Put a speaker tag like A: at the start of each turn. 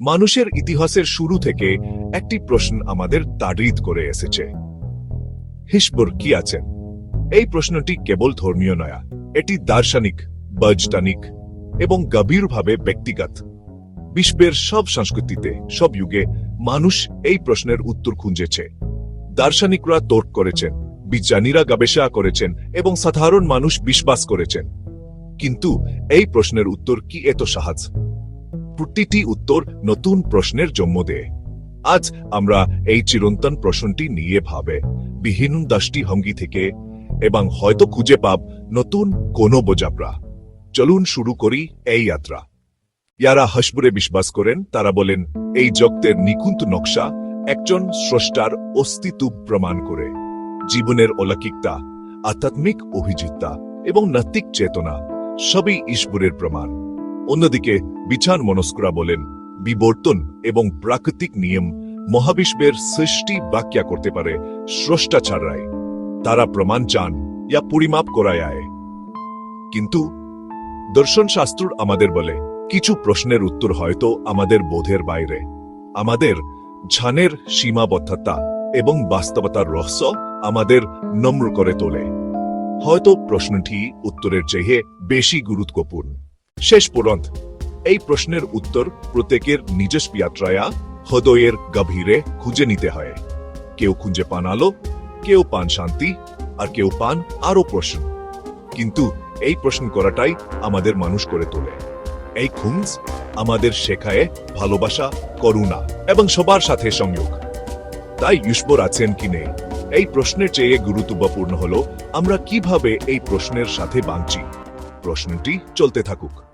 A: মানুষের ইতিহাসের শুরু থেকে একটি প্রশ্ন আমাদের তাড়িত করে এসেছে। হিসবর কি আছেন এই প্রশ্নটি কেবল ধর্মীয় নয়া। এটি দার্শনিক বৈজ্ঞানিক এবং গভীরভাবে ব্যক্তিগত। বিশ্বের সব সংস্কৃতিতে, সব যুগে মানুষ এই প্রশ্নের উত্তর খুঁজেছে। দার্শনিকরা তর্ক করেছেন, বিজ্ঞানীরা গবেষণা করেছেন এবং সাধারণ মানুষ বিশ্বাস করেছেন। কিন্তু এই প্রশ্নের উত্তর কি এত সহজ? প্রতিটি উত্তর নতুন প্রশ্নের জন্ম দেয়। আজ আমরা এই চিরন্তন প্রশ্নটি নিয়ে ভাবে। বিহীন দশটি হঙ্গি থেকে, এবং হয়তো খুঁজে পাব নতুন কোনো বোঝাপড়া। চলুন শুরু করি এই যাত্রা। যারা হাসপুরে বিশ্বাস করেন, তারা বলেন, এই জগতের নিকুন্ত নকশা একজন স্রষ্টার অস্তিত্ব প্রমাণ করে। জীবনের অলৌকিকতা, আধ্যাত্মিক অভিজিৎতা এবং নৈতিক চেতনা, সবই ঈশ্বরের প্রমাণ। অন্যদিকে বিছান মনস্করা বলেন, বিবর্তন এবং প্রাকৃতিক নিয়ম মহাবিশ্বের সৃষ্টি ব্যাখ্যা করতে পারে স্রষ্টা ছাড়াই তারা প্রমাণ চান, ইয়া পরিমাপ করায় আয়। কিন্তু দর্শন শাস্ত্র আমাদের বলে, কিছু প্রশ্নের উত্তর হয়তো আমাদের বোধের বাইরে। আমাদের ঝানের সীমাবদ্ধতা এবং বাস্তবতার রহস্য আমাদের নম্র করে তোলে। হয়তো প্রশ্নটি উত্তরের চেয়ে বেশি গুরুত্বপূর্ণ। শেষ পর্যন্ত এই প্রশ্নের উত্তর প্রত্যেকের নিজস্ব যাত্রায়া হৃদয়ের গভীরে খুঁজে নিতে হয়। কেউ খুঁজে পান আলো, কেউ পান শান্তি, আর কেউ পান আরও প্রশ্ন। কিন্তু এই প্রশ্ন করাটাই আমাদের মানুষ করে তোলে। এই খুঁজ আমাদের শেখায় ভালোবাসা, করুণা এবং সবার সাথে সংযোগ। তাই ঈশ্বর আছেন কি নেই? এই প্রশ্নের চেয়ে গুরুত্বপূর্ণ হলো, আমরা কীভাবে এই প্রশ্নের সাথে বাঁচি? প্রশ্নটি চলতে থাকুক।